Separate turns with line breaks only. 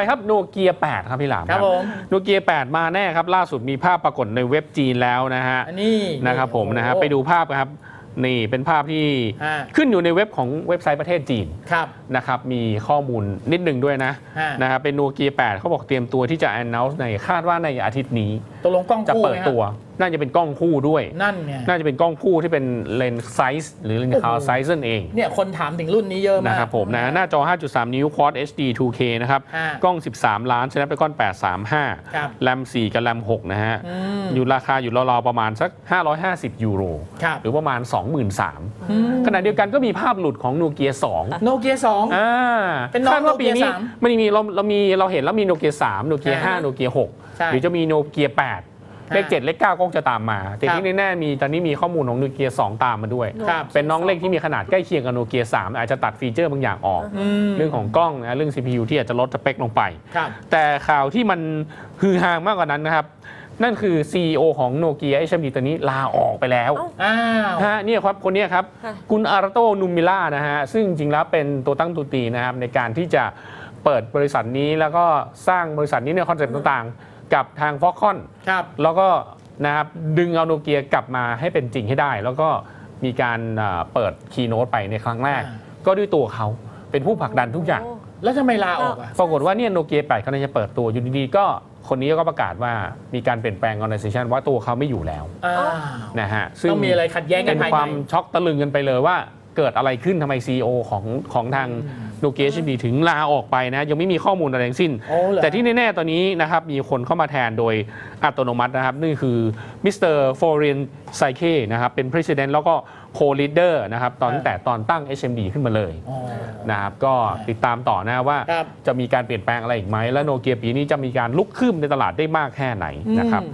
ไปครับโนเกีย8ครับพี่หลาม
ครับผม
โนเกีย8มาแน่ครับ ล่าสุดมีภาพปรากฏในเว็บจีนแล้วนะฮะ
อันนี้
นะครับผมนะฮะไปดูภาพครับ นี่เป็นภาพที่
อ่า
ขึ้นอยู่ในเว็บของเว็บไซต์ประเทศจีน
ครับ
นะครับมีข้อมูลนิดหนึ่งด้วยนะ
ฮะ
นะครับเป็นโนเกีย8เขาบอกเตรียมตัวที่จะ announce ในคาดว่าในอาทิตย์นี้
ตกลงกล้อง
จะ
คู่
เปิด
ไหมฮ
ตัว น่าจะเป็นกล้องคู่ด้วย
นั่นไง
น่าจะเป็นกล้องคู่ที่เป็นเลนส์ไซส์หรือเลนส์คาวไซส์นั่นเอง
เนี่ยคนถามถึงรุ่นนี้เยอะมาก
นะครับผมนะหน้าจอ 5.3 นิ้ว Quad HD 2K นะครับ
ฮะ
กล้อง 13 ล้าน Snapdragon
ครับ
835 แรม 4 กับแรม 6 นะฮะ
อืม
อยู่ราคาอยู่ราวๆประมาณสัก 550 ยูโร
ครับ
หรือประมาณ 23,000ขณะเดียวกันก็มีภาพหลุดของโนเกีย2
โนเกียสอง
อ่า
เป็นน้อง
คาดว่าปีนี้
Nokia 3
มันมีเราเรามีเราเห็นแล้วมีโนเกีย3โนเกีย
อ่า
5โนเกีย
ใช่
6หรือจะมีโนเกีย8 เลข7เลข9ก็คงจะตามมา แต่
ครับ
ที่แน่ๆมีตอนนี้มีข้อมูลของโนเกีย2ตามมาด้วย
ครับ
เป็นน้องเล็กที่มีขนาดใกล้เคียงกับโนเกีย3อาจจะตัดฟีเจอร์บางอย่างออก
อืม
เรื่องของกล้องนะเรื่อง CPU ที่อาจจะลดสเปคลงไป
ครับ
แต่ข่าวที่มันฮือฮามากกว่านั้นนะครับนั่นคือ CEO ของโนเกีย HMD ตัวนี้ลาออกไปแล้ว
เอ้า
อ้าว
ฮะเนี่ยครับคนเนี้ยครับ
ค่ะ
คุณอาร์โตนูมิล่านะฮะ ซึ่งจริงๆแล้วเป็นตัวตั้งตัวตีนะครับ ในการที่จะเปิดบริษัทนี้แล้วก็สร้างบริษัทนี้ในคอนเซ็ปต์ต่างๆ กับทางฟ o อ c o n
ครับ
แล้วก็นะครับดึงเอาโนเกียกลับมาให้เป็นจริงให้ได้ แล้วก็มีการเอ่อเปิดคีโนตไปในครั้งแรก
อ่า
ก็ด้วยตัวเขาเป็นผู้ผลักดันทุกอย่าง
โแล้
วทำไมลาออกอะ
ปรากฏว่าเนี่ยโนเกีย8กำลังจะเปิดตัวอยู่ดีๆก็คนนี้ก็ประกาศว่ามีการเปลี่ยนแปลง organization ว่าตัวเขาไม่อยู่แล้ว
อ้าว
นะฮะซึ่ง
ต้องมีอะไรขัดแย้งกั
เป็นน
ภาย
ความ
ใน
ช็อกตะลึงกันไปเลยว่าเกิดอะไรขึ้นทำไม CEO ของของทาง โนเกียชิดีถึงลาออกไปนะ ยังไม่มีข้อมูลอะไรทั้งสิ้น
โอ้เหรอ
แต่ที่แน่ ๆ ตอนนี้นะครับ มีคนเข้ามาแทนโดยอัตโนมัตินะครับ นี่คือมิสเตอร์ฟอร์เรนไซเคนะครับ เป็น President แล้วก็ Co-leader นะครับ ตอนตั้งแต่ตอนตั้ง HMD ขึ้นมาเลย
อ๋อ
นะครับ ก็ติดตามต่อนะว่า
ครับ
จะมีการเปลี่ยนแปลงอะไรอีกไหม และโนเกียปีนี้จะมีการลุกขึ้นในตลาดได้มากแค่ไหนนะครับ
อืม